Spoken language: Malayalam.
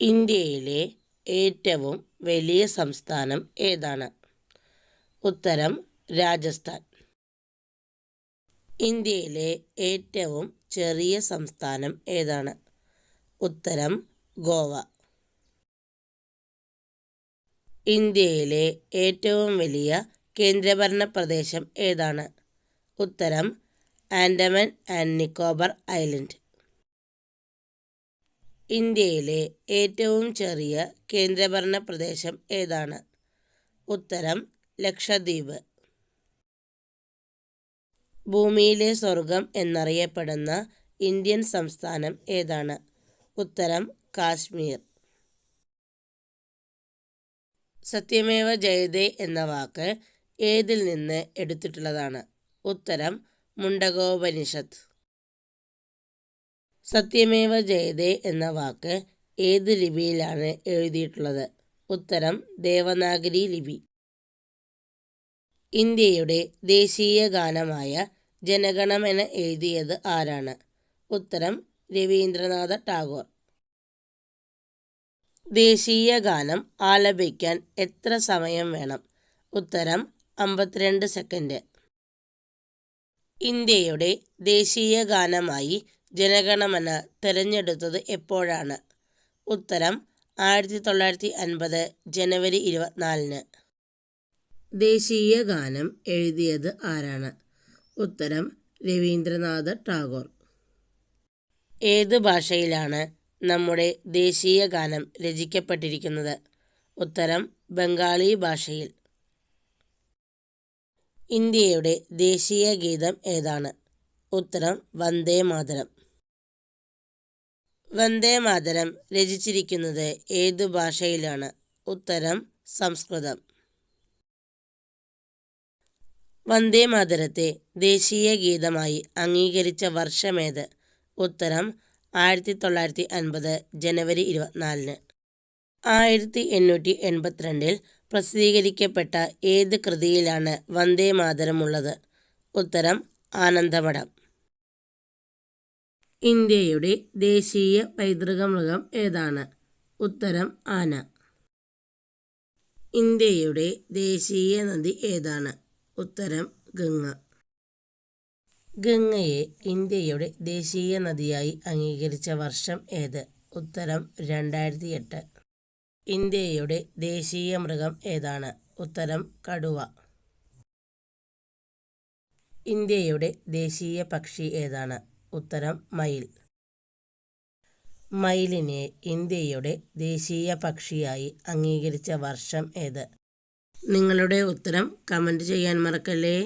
ഇന്ത്യയിലെ ഏറ്റവും വലിയ സംസ്ഥാനം ഏതാണ്? ഉത്തരം രാജസ്ഥാൻ. ഇന്ത്യയിലെ ഏറ്റവും ചെറിയ സംസ്ഥാനം ഏതാണ്? ഉത്തരം ഗോവ. ഇന്ത്യയിലെ ഏറ്റവും വലിയ കേന്ദ്രഭരണ പ്രദേശം ഏതാണ്? ഉത്തരം ആൻഡമാൻ ആൻഡ് നിക്കോബർ ഐലൻഡ്. ഇന്ത്യയിലെ ഏറ്റവും ചെറിയ കേന്ദ്രഭരണ പ്രദേശം ഏതാണ്? ഉത്തരം ലക്ഷദ്വീപ്. ഭൂമിയിലെ സ്വർഗം എന്നറിയപ്പെടുന്ന ഇന്ത്യൻ സംസ്ഥാനം ഏതാണ്? ഉത്തരം കാശ്മീർ. സത്യമേവ ജയതേ എന്ന വാക്ക് ഏതിൽ നിന്ന് എടുത്തിട്ടുള്ളതാണ്? ഉത്തരം മുണ്ടകോപനിഷത്ത്. സത്യമേവ ജയതേ എന്ന വാക്ക് ഏത് ലിപിയിലാണ് എഴുതിയിട്ടുള്ളത്? ഉത്തരം ദേവനാഗരി ലിപി. ഇന്ത്യയുടെ ദേശീയ ഗാനമായ ജനഗണമന എഴുതിയത് ആരാണ്? ഉത്തരം രവീന്ദ്രനാഥ ടാഗോർ. ദേശീയ ഗാനം ആലപിക്കാൻ എത്ര സമയം വേണം? ഉത്തരം അമ്പത്തിരണ്ട് സെക്കൻഡ്. ഇന്ത്യയുടെ ദേശീയ ഗാനമായി ജനഗണമന തെരഞ്ഞെടുത്തത് എപ്പോഴാണ്? ഉത്തരം ആയിരത്തി തൊള്ളായിരത്തി അൻപത് ജനുവരി ഇരുപത്തിനാലിന്. ദേശീയ ഗാനം എഴുതിയത് ആരാണ്? ഉത്തരം രവീന്ദ്രനാഥ ടാഗോർ. ഏത് ഭാഷയിലാണ് നമ്മുടെ ദേശീയ ഗാനം രചിക്കപ്പെട്ടിരിക്കുന്നത്? ഉത്തരം ബംഗാളി ഭാഷയിൽ. ഇന്ത്യയുടെ ദേശീയ ഗീതം ഏതാണ്? ഉത്തരം വന്ദേ മാതരം. വന്ദേ മാതരം രചിച്ചിരിക്കുന്നത് ഏതു ഭാഷയിലാണ്? ഉത്തരം സംസ്കൃതം. വന്ദേ മാതരത്തെ ദേശീയ ഗീതമായി അംഗീകരിച്ച വർഷമേത്? ഉത്തരം ആയിരത്തി തൊള്ളായിരത്തി അൻപത് ജനുവരി ഇരുപത്തിനാലിന്. ആയിരത്തി എണ്ണൂറ്റി എൺപത്തിരണ്ടിൽ പ്രസിദ്ധീകരിക്കപ്പെട്ട ഏത് കൃതിയിലാണ് വന്ദേ മാതരമുള്ളത്? ഉത്തരം ആനന്ദമഠം. ഇന്ത്യയുടെ ദേശീയ പൈതൃക മൃഗം ഏതാണ്? ഉത്തരം ആന. ഇന്ത്യയുടെ ദേശീയ നദി ഏതാണ്? ഉത്തരം ഗംഗ. ഗംഗയെ ഇന്ത്യയുടെ ദേശീയ നദിയായി അംഗീകരിച്ച വർഷം ഏത്? ഉത്തരം രണ്ടായിരത്തി എട്ട് ഇന്ത്യയുടെ ദേശീയ മൃഗം ഏതാണ്? ഉത്തരം കടുവ. ഇന്ത്യയുടെ ദേശീയ പക്ഷി ഏതാണ്? ഉത്തരം മയിൽ. മയിലിനെ ഇന്ത്യയുടെ ദേശീയ പക്ഷിയായി അംഗീകരിച്ച വർഷം ഏത്? നിങ്ങളുടെ ഉത്തരം കമന്റ് ചെയ്യാൻ മറക്കല്ലേ?